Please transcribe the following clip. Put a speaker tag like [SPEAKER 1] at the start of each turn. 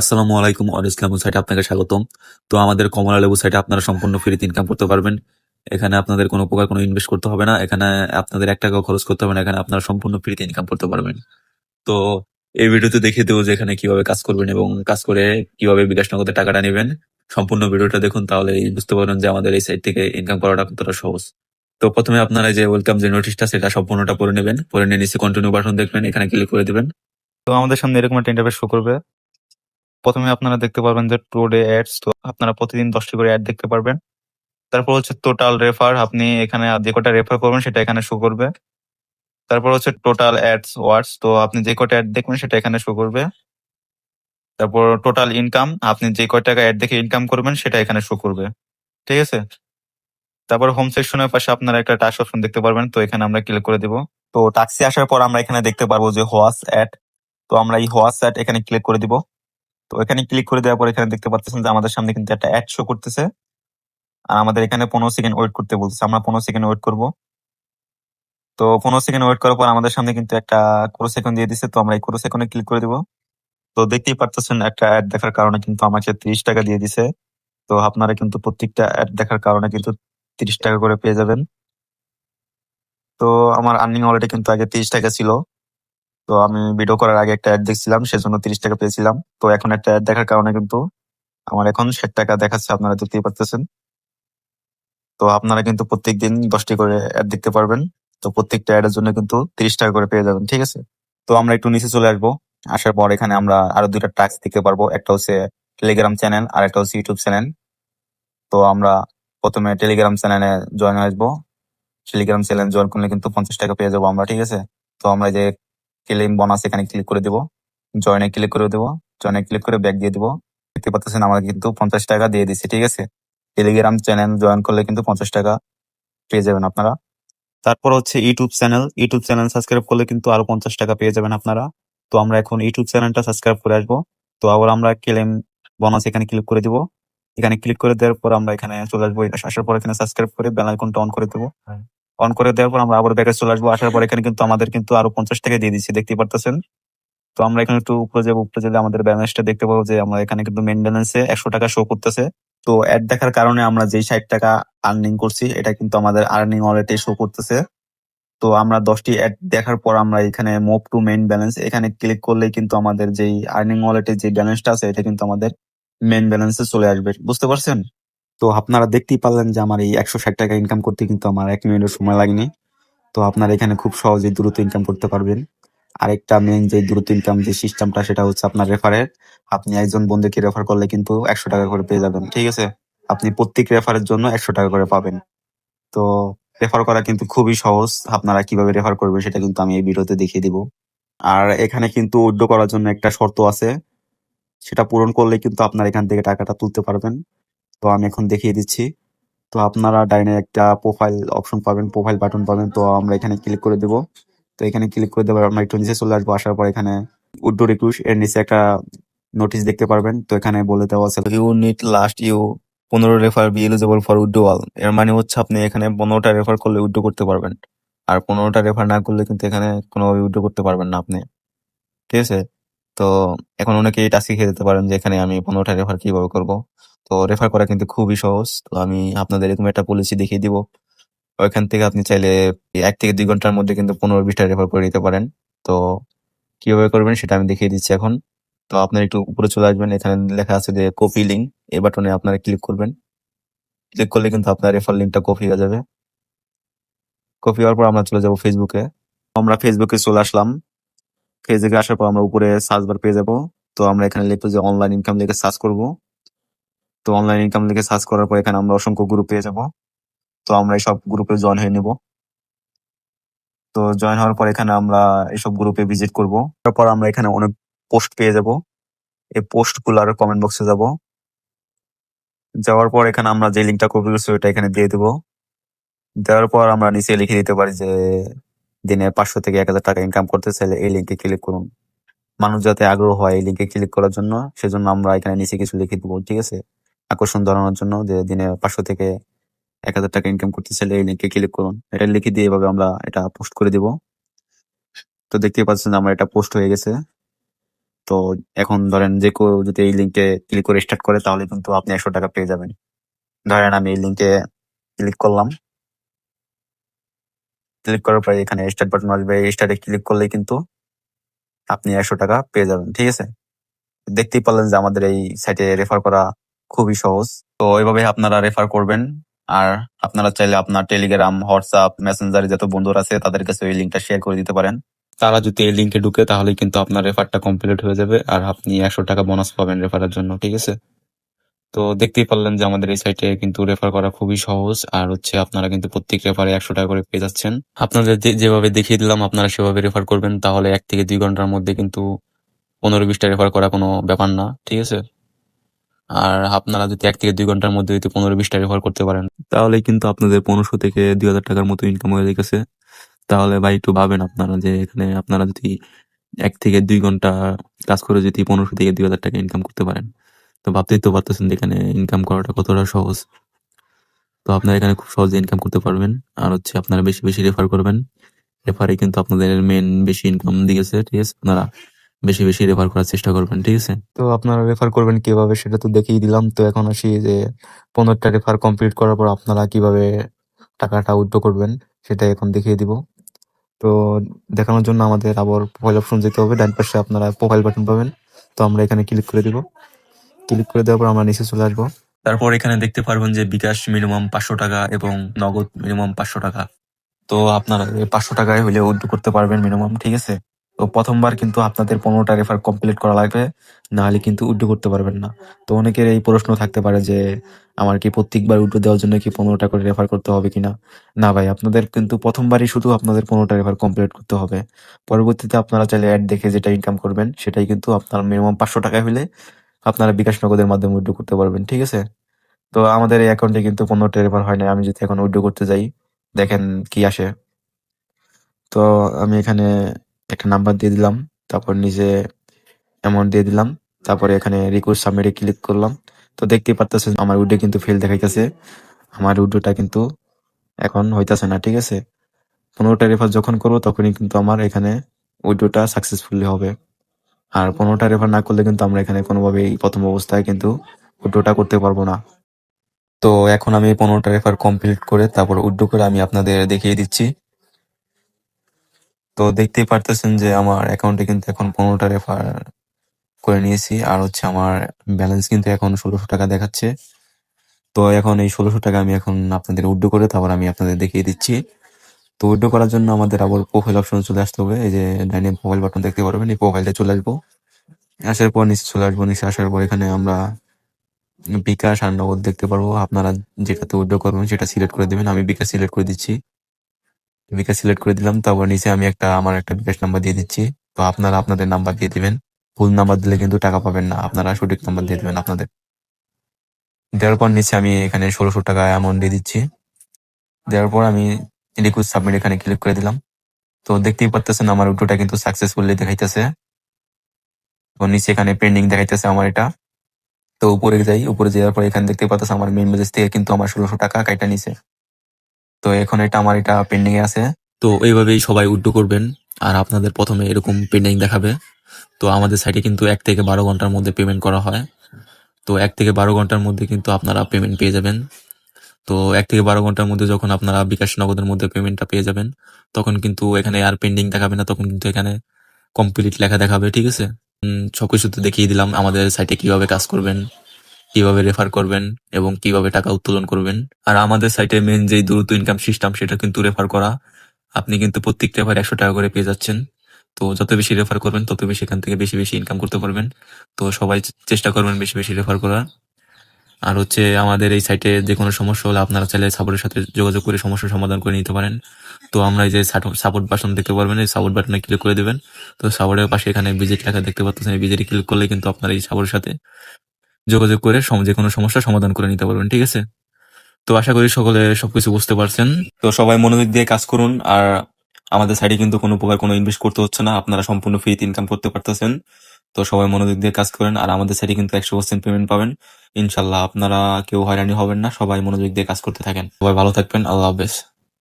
[SPEAKER 1] আসসালামু আলাইকুম অরেঞ্জ লেবু সাইটে আপনাকে স্বাগতম। তো আমাদের কমলা লেবু সাইটে আপনারা সম্পূর্ণ ফ্রিতে ইনকাম করতে পারবেন। এখানে আপনাদের কোনো প্রকার কোনো ইনভেস্ট করতে হবে না। এখানে আপনাদের এক টাকাও খরচ করতে হবে না। এখানে আপনারা সম্পূর্ণ ফ্রিতে ইনকাম করতে পারবেন। তো এই ভিডিওতে দেখিয়ে দেবো যে এখানে কীভাবে কাজ করবেন এবং কাজ করে কীভাবে বিকাশ নগদে টাকাটা নেবেন। সম্পূর্ণ ভিডিওটা দেখুন তাহলে বুঝতে পারবেন যে আমাদের এই সাইট থেকে ইনকাম করাটা কতটা সহজ। তো প্রথমে আপনারা যে ওয়েলকাম যে নোটিশটা সেটা সম্পূর্ণটা পড়ে নেবেন। পরে নিয়ে নিচে কন্টিনিউ বাটন দেখবেন, এখানে ক্লিক করে দেবেন।
[SPEAKER 2] তো আমাদের সামনে এরকম একটা ইন্টারফেস শো করবে। প্রথমে আপনারা দেখতে পারবেন যে টু ডে অ্যাডস তো আপনারা প্রতিদিন দশটি করে অ্যাড দেখতে পারবেন। তারপর হচ্ছে টোটাল রেফার আপনি এখানে যে কটা রেফার করবেন সেটা এখানে শো করবে। তারপর হচ্ছে টোটাল অ্যাডস ওয়ার্ডস তো আপনি যে কটা অ্যাড দেখবেন সেটা এখানে শো করবে। তারপর টোটাল ইনকাম আপনি যে কয় টাকা অ্যাড দেখে ইনকাম করবেন সেটা এখানে শো করবে। ঠিক আছে? তারপর হোম সেকশনের পাশে আপনারা একটা টাচ অপশন দেখতে পারবেন, তো এখানে আমরা ক্লিক করে দিব। তো টাক্সি আসার পর আমরা এখানে দেখতে পারব যে হোয়াস অ্যাড তো আমরা এই হোয়াস অ্যাড এখানে ক্লিক করে দিব। তো এখানে ক্লিক করে দেওয়ার পর এখানে দেখতে পাচ্ছেন যে আমাদের সামনে কিন্তু একটা অ্যাড শো করতেছে। আর আমাদের এখানে পনেরো সেকেন্ড ওয়েট করতে বলছে আমরা পনেরো সেকেন্ড ওয়েট করব। তো পনেরো সেকেন্ড ওয়েট করার পর আমাদের সামনে কিন্তু একটা কোরো সেকেন্ড দিয়ে দিচ্ছে তো আমরা এই কোরো সেকেন্ডে ক্লিক করে দিব। তো দেখতেই পারতেছেন একটা অ্যাড দেখার কারণে কিন্তু আমাকে তিরিশ টাকা দিয়ে দিছে। তো আপনারা কিন্তু প্রত্যেকটা অ্যাড দেখার কারণে কিন্তু তিরিশ টাকা করে পেয়ে যাবেন। তো আমার আর্নিং অলরেডি কিন্তু আগে তিরিশ টাকা ছিল। তো আমি ভিডিও করার আগে একটা অ্যাড দেখছিলাম, সেজন্য তিরিশ টাকা পেয়েছিলাম। তো এখন একটা অ্যাড দেখার কারণে কিন্তু আমার এখন ষাট টাকা দেখাচ্ছে, আপনারা দেখতেই পারতেছেন। তো আপনারা কিন্তু প্রত্যেক দিন দশটি করে অ্যাড দেখতে পারবেন। তো প্রত্যেকটা অ্যাডের জন্য কিন্তু তিরিশ টাকা করে পেয়ে যাবেন, ঠিক আছে? তো আমরা একটু নিচে চলে আসব। আসার পর এখানে আমরা আরও দুইটা টাস্ক দেখতে পারব। একটা হচ্ছে টেলিগ্রাম চ্যানেল আর একটা হচ্ছে ইউটিউব চ্যানেল তো আমরা প্রথমে টেলিগ্রাম চ্যানেলে জয়েন আসব। টেলিগ্রাম চ্যানেল জয়েন করলে কিন্তু পঞ্চাশ টাকা পেয়ে যাব আমরা, ঠিক আছে? তো আমরা যে ক্লেম বোনাস এখানে ক্লিক করে দিব। জয়েনে ক্লিক করে দেবো। জয়েনে ক্লিক করে ব্যাক দিয়ে দিব। দেখতে পাচ্ছেন আমাকে কিন্তু পঞ্চাশ টাকা দিয়ে দিচ্ছে ঠিক আছে? টেলিগ্রাম চ্যানেল জয়েন করলে কিন্তু পঞ্চাশ টাকা পেয়ে যাবেন আপনারা। তারপর হচ্ছে YouTube channel YouTube channel subscribe করলে কিন্তু আরও পঞ্চাশ টাকা পেয়ে যাবেন আপনারা। তো আমরা এখন ইউটিউব চ্যানেলটা সাবস্ক্রাইব করে আসব। তো আবার আমরা ক্লেম বোনাস এখানে ক্লিক করে দিব। এখানে ক্লিক করে দেওয়ার পর আমরা এখানে চলে আসব। আসার পর এখানে সাবস্ক্রাইব করে বেল আইকনটা অন করে দেবো। অন করে দেওয়ার পর আমরা আবার ব্যাকে চলে আসব। আসার পর এখানে কিন্তু আমাদের কিন্তু আরও পঞ্চাশ টাকা দিয়ে দিচ্ছি, দেখতে পারতেছেন? তো আমরা এখানে একটু উপরে যাব, উপরে গেলে আমাদের ব্যালেন্সটা দেখতে পাবো যে আমরা এখানে কিন্তু মেন ব্যালেন্সে একশো টাকা শো করতেছে। তো অ্যাড দেখার কারণে আমরা যেই ষাট টাকা আর্নিং করছি, এটা কিন্তু আমাদের আর্নিং অলরেডি শো করতেছে। তো আমরা দশটি অ্যাড দেখার পর আমরা এখানে মুভ টু মেইন ব্যালেন্স এখানে ক্লিক করলেই কিন্তু আমাদের যেই আর্নিং ওয়ালেটের যে ব্যালেন্সটা আছে, এটা কিন্তু আমাদের মেইন ব্যালেন্সে চলে আসবে। বুঝতে পারছেন? তো আপনারা দেখতেই পারলেন যে আমার এই একশো ষাট টাকা ইনকাম করতে কিন্তু আমার এক মিনিটের সময় লাগেনি। তো আপনারা এখানে খুব সহজেই দ্রুত ইনকাম করতে পারবেন। আরেকটা মেন যে দ্রুত ইনকাম যে সিস্টেমটা সেটা হচ্ছে আপনার রেফারের আপনি একজন বন্ধুকে রেফার করলে কিন্তু একশো টাকা করে পেয়ে যাবেন, ঠিক আছে? আপনি প্রত্যেক রেফারের জন্য একশো টাকা করে পাবেন। তো রেফার করা কিন্তু খুবই সহজ। আপনারা কীভাবে রেফার করবেন সেটা কিন্তু আমি এই ভিডিওতে দেখিয়ে দিব। আর এখানে কিন্তু উইথড্র করার জন্য একটা শর্ত আছে। সেটা পূরণ করলে কিন্তু আপনার এখান থেকে টাকাটা তুলতে পারবেন। তো আমি এখন দেখিয়ে দিচ্ছি। তো আপনারা ডাইনে একটা প্রোফাইল অপশন পাবেন প্রোফাইল বাটন পাবেন। তো আমরা এখানে ক্লিক করে দেব। তো এখানে ক্লিক করে দেওয়ার আমরা একটু নিচে চলে আসব। আসার পর এখানে উইথড্র রিকুইস্ট এর নিচে একটা নোটিশ দেখতে পারবেন। তো এখানে বলে দেওয়া আছে ইউ নিট লাস্ট ইউ পনেরো refer be eligible for withdrawal এর মানে হচ্ছে আপনি এখানে পনেরোটা রেফার করলে উইথড্র করতে পারবেন। আর পনেরোটা রেফার না করলে কিন্তু এখানে কোনোভাবে উইথড্র করতে পারবেন না আপনি। ঠিক আছে? তো এখন অনেকে এই টাস্কে খেয়ে যেতে পারেন যে এখানে আমি পনেরোটা রেফার কীভাবে করব। তো রেফার করা কিন্তু খুবই সহজ। তো আমি আপনাদের এরকম একটা পলিসি দেখিয়ে দিব। ওইখান থেকে আপনি চাইলে এক থেকে দুই ঘণ্টার মধ্যে কিন্তু পনেরো বিশটা রেফার করে দিতে পারেন। তো কীভাবে করবেন সেটা আমি দেখিয়ে দিচ্ছি এখন। তো আপনার একটু উপরে চলে আসবেন। এখানে লেখা আছে যে কপি লিঙ্ক এই বাটনে আপনারা ক্লিক করবেন। ক্লিক করলে কিন্তু আপনার রেফার লিঙ্কটা কপি হয়ে যাবে। কপি হওয়ার পর আমরা চলে যাব ফেসবুকে আমরা ফেসবুকে চলে আসলাম। ফেসবুকে আসার পর আমরা উপরে সার্চ বার পেয়ে যাব। তো আমরা এখানে লিখব যে অনলাইন ইনকাম লিখে সার্চ করব। তো অনলাইন ইনকাম লিখে সার্চ করার পর এখানে আমরা অসংখ্য গ্রুপ পেয়ে যাব। তো আমরা এই সব গ্রুপে জয়েন হয়ে নেব। তো জয়েন হওয়ার পর এখানে আমরা এইসব গ্রুপে ভিজিট করব। তারপর আমরা এখানে অনেক পোস্ট পেয়ে যাব। এই পোস্টগুলার কমেন্ট বক্সে যাব। যাওয়ার পর এখানে আমরা যে লিঙ্কটা কপি করছি ওইটা এখানে দিয়ে দেবো। দেওয়ার পর আমরা নিচে লিখে দিতে পারি যে দিনে পাঁচশো থেকে এক হাজার টাকা ইনকাম করতে চাইলে এই লিঙ্কে ক্লিক করুন। মানুষ যাতে আগ্রহ হয় এই লিঙ্কে ক্লিক করার জন্য, সেজন্য আমরা এখানে নিচে কিছু লিখে দেবো, ঠিক আছে? আকর্ষণ ধরানোর জন্য যে দিনে পাঁচশো থেকে এক হাজার টাকা ইনকাম করতে চাইলে এই লিঙ্কে ক্লিক করুন। এটা লিখে দিয়ে এভাবে আমরা এটা পোস্ট করে দিব। তো দেখতেই পাচ্ছেন আমার এটা পোস্ট হয়ে গেছে। তো এখন ধরেন যে কেউ যদি এই লিঙ্কে ক্লিক করে স্টার্ট করে, তাহলে কিন্তু আপনি একশো টাকা পেয়ে যাবেন। ধরেন আমি এই লিঙ্কে ক্লিক করলাম। ক্লিক করার পরে এখানে স্টার্ট বাটন আসবে। এই স্টার্টে ক্লিক করলেই কিন্তু আপনি একশো টাকা পেয়ে যাবেন, ঠিক আছে? দেখতেই পারলেন যে আমাদের এই সাইটে রেফার করা খুবই সহজ। তো এইভাবে আপনারা রেফার করবেন। আর আপনারা চাইলে আপনার টেলিগ্রাম হোয়াটসঅ্যাপ মেসেঞ্জারে যত বন্ধুরা আছে, তাদের কাছে এই লিঙ্কটা শেয়ার করে দিতে পারেন। তারা যদি এই লিঙ্কে ঢুকে তাহলে কিন্তু আপনার রেফারটা কমপ্লিট হয়ে যাবে। আর আপনি একশো টাকা বোনাস পাবেন রেফারের জন্য, ঠিক আছে? তো দেখতেই পারলেন যে আমাদের এই সাইটে কিন্তু রেফার করা খুবই সহজ। আর হচ্ছে আপনারা কিন্তু প্রত্যেক রেফারে একশো টাকা করে পেয়ে যাচ্ছেন। আপনাদের যেভাবে দেখিয়ে দিলাম, আপনারা সেভাবে রেফার করবেন। তাহলে এক থেকে দুই ঘণ্টার মধ্যে কিন্তু পনেরো বিশটা রেফার করা কোনো ব্যাপার না, ঠিক আছে? আর আপনারা যদি এক থেকে দুই ঘণ্টার মধ্যে যদি পনেরো বিশটা রেফার করতে পারেন।
[SPEAKER 1] তাহলে কিন্তু আপনাদের পনেরোশো থেকে দুই হাজার টাকার মতো ইনকাম হয়ে গেছে। তাহলে ভাই একটু ভাবেন আপনারা যে এখানে আপনারা যদি এক থেকে দুই ঘণ্টা কাজ করে যদি পনেরোশো থেকে দুই হাজার টাকা ইনকাম করতে পারেন। তো ভাবতেই তো পারতেছেন এখানে ইনকাম করাটা কতটা সহজ। তো আপনারা এখানে খুব সহজে ইনকাম করতে পারবেন। আর হচ্ছে আপনারা বেশি বেশি রেফার করবেন। রেফারে কিন্তু আপনাদের মেন বেশি ইনকাম দিয়েছে ঠিক আছে? আপনারা বেশি বেশি রেফার করার চেষ্টা করবেন ঠিক আছে? তো আপনারা রেফার করবেন কীভাবে সেটা তো দেখিয়ে দিলাম। তো এখন আসি যে পনেরোটা রেফার কমপ্লিট করার পর আপনারা কীভাবে টাকাটা উইথড্র করবেন সেটা এখন দেখিয়ে দিব। তো দেখানোর জন্য আমাদের আবার প্রোফাইল অপশন যেতে হবে। ডান পাশে আপনারা প্রোফাইল বাটন পাবেন। তো আমরা এখানে ক্লিক করে দিব। ক্লিক করে দেওয়ার পর আমরা নিচে চলে আসব। তারপর এখানে দেখতে পারবেন যে বিকাশ মিনিমাম পাঁচশো টাকা এবং নগদ মিনিমাম পাঁচশো টাকা। তো আপনারা পাঁচশো টাকায় হলে উইথড্র করতে পারবেন মিনিমাম ঠিক আছে? তো প্রথমবার কিন্তু আপনাদের পনেরোটা রেফার কমপ্লিট করা লাগবে না হলে কিন্তু উইথড্র করতে পারবেন না। তো অনেকের এই প্রশ্ন থাকতে পারে যে, আমার কি প্রত্যেকবার উইথড্র দেওয়ার জন্য কি পনেরোটা করে রেফার করতে হবে কিনা? না ভাই, আপনাদের কিন্তু প্রথমবারই শুধু আপনাদের পনেরোটা রেফার কমপ্লিট করতে হবে। পরবর্তীতে আপনারা চাইলে অ্যাড দেখে যেটা ইনকাম করবেন, সেটাই কিন্তু আপনার মিনিমাম পাঁচশো টাকা হলে আপনারা বিকাশ নগদের মাধ্যমে উইথড্র করতে পারবেন, ঠিক আছে? তো আমাদের এই অ্যাকাউন্টে কিন্তু পনেরোটা রেফার হয় না আমি যদি এখন উইথড্র করতে যাই, দেখেন কি আসে। তো আমি এখানে একটা নাম্বার দিয়ে দিলাম, তারপর নিজে অ্যামাউন্ট দিয়ে দিলাম, তারপরে এখানে রিকোয়েস্ট সাবমিটে ক্লিক করলাম। তো দেখতেই পারতেছেন, আমার উইডো কিন্তু ফেল দেখাইতেছে। আমার উইডোটা কিন্তু এখন হইতাছে না, ঠিক আছে? পনেরোটা রেফার যখন করব, তখনই কিন্তু আমার এখানে উইডোটা সাকসেসফুলি হবে। আর পনেরোটা রেফার না করলে কিন্তু আমরা এখানে কোনোভাবেই প্রথম অবস্থায় কিন্তু উইডোটা করতে পারব না। তো এখন আমি পনেরোটা রেফার কমপ্লিট করে, তারপর উইড্রো করে আমি আপনাদের দেখিয়ে দিচ্ছি। তো দেখতেই পারতেছেন যে আমার অ্যাকাউন্টে কিন্তু এখন পনেরোটা রেফার করে নিয়েছি। আর হচ্ছে আমার ব্যালেন্স কিন্তু এখন ষোলোশো টাকা দেখাচ্ছে। তো এখন এই ষোলোশো টাকা আমি এখন আপনাদের উইড্রো করে তারপর আমি আপনাদের দেখিয়ে দিচ্ছি। তো উইড্রো করার জন্য আমাদের আবার প্রোফাইল অপশন চলে আসতে হবে। এই যে ডাইনে প্রোফাইল বাটন দেখতে পারবেন, এই প্রোফাইলটা চলে আসব। আসার পর নিচে চলে আসব, নিচে আসার পর এখানে আমরা বিকাশ আর নগদ দেখতে পারব। আপনারা যেটাতে উইড্রো করবেন সেটা সিলেক্ট করে দেবেন। আমি বিকাশ সিলেক্ট করে দিচ্ছি। বিকাশ সিলেক্ট করে দিলাম, তারপর নিচে আমি একটা, আমার একটা বিকাশ নাম্বার দিয়ে দিচ্ছি। তো আপনারা আপনাদের নাম্বার দিয়ে দিবেন। ভুল নাম্বার দিলে কিন্তু টাকা পাবেন না। আপনারা সঠিক নাম্বার দিয়ে দিবেন আপনাদের। দেওয়ার পর নিচে আমি এখানে ষোলোশো টাকা অ্যামাউন্ট দিয়ে দিচ্ছি। দেওয়ার পর আমি রিকোয়েস্ট সাবমিট এখানে ক্লিক করে দিলাম। তো দেখতেই পারতেছেন আমার উটোটা কিন্তু সাকসেসফুলি দেখাইতেছে। তো নিচে এখানে পেন্ডিং দেখাইতেছে আমার এটা। তো উপরে যাই, উপরে যাওয়ার পর এখানে দেখতে পাচ্ছেন আমার মেন মেসেজ থেকে কিন্তু আমার ষোলোশো টাকা কাইটা নিছে। তো এখন এটা আমার এটা পেন্ডিং এ আছে। তো এইভাবেই সবাই উড্ডো করবেন, আর আপনাদের প্রথমে এরকম পেন্ডিং দেখাবে। তো আমাদের সাইটে কিন্তু এক থেকে বারো ঘণ্টার মধ্যে পেমেন্ট করা হয়। তো এক থেকে বারো ঘণ্টার মধ্যে কিন্তু আপনারা পেমেন্ট পেয়ে যাবেন। তো এক থেকে বারো ঘণ্টার মধ্যে যখন আপনারা বিকাশ নগদের মধ্যে পেমেন্টটা পেয়ে যাবেন, তখন কিন্তু এখানে আর পেন্ডিং দেখাবে না, তখন কিন্তু এখানে কমপ্লিট লেখা দেখাবে, ঠিক আছে? সবকিছু তো দেখিয়ে দিলাম, আমাদের সাইটে কীভাবে কাজ করবেন। কীভাবে রেফার করবেন এবং কীভাবে টাকা উত্তোলন করবেন। আর আমাদের সাইটে মেন যে দ্রুত ইনকাম সিস্টেম সেটা কিন্তু রেফার করা। আপনি কিন্তু প্রত্যেক রেফার একশো টাকা করে পেয়ে যাচ্ছেন। তো যত বেশি রেফার করবেন, তত বেশি এখান থেকে বেশি বেশি ইনকাম করতে পারবেন। তো সবাই চেষ্টা করবেন বেশি বেশি রেফার করার। আর হচ্ছে আমাদের এই সাইটে যে কোনো সমস্যা হলে আপনারা চাইলে সাপোর্টের সাথে যোগাযোগ করে সমস্যার সমাধান করে নিতে পারেন। তো আমরা এই যে সাপোর্ট বাটন দেখতে পারবেন, এই সাপোর্ট বাটনে ক্লিক করে দেবেন। তো সাপোর্টের পাশে এখানে বিজেট লেখা দেখতে পাচ্ছেন, এই ক্লিক করলে কিন্তু আপনারা এই সাপোর্টের সাথে যোগাযোগ করে যে কোনো সমস্যার সমাধান করে নিতে পারবেন, ঠিক আছে? তো আশা করি সকলে সবকিছু বুঝতে পারছেন। তো সবাই মনোযোগ দিয়ে কাজ করুন, আর আমাদের সাইডে কিন্তু কোনো প্রকার কোনো ইনভেস্ট করতে হচ্ছে না, আপনারা সম্পূর্ণ ফ্রিতে ইনকাম করতে পারতেছেন। তো সবাই মনোযোগ দিয়ে কাজ করেন, আর আমাদের সাইডে কিন্তু একশো পার্সেন্ট পেমেন্ট পাবেন। ইনশাল্লাহ আপনারা কেউ হয়রানি হবেন না, সবাই মনোযোগ দিয়ে কাজ করতে থাকেন। সবাই ভালো থাকবেন, আল্লাহ হাফেজ।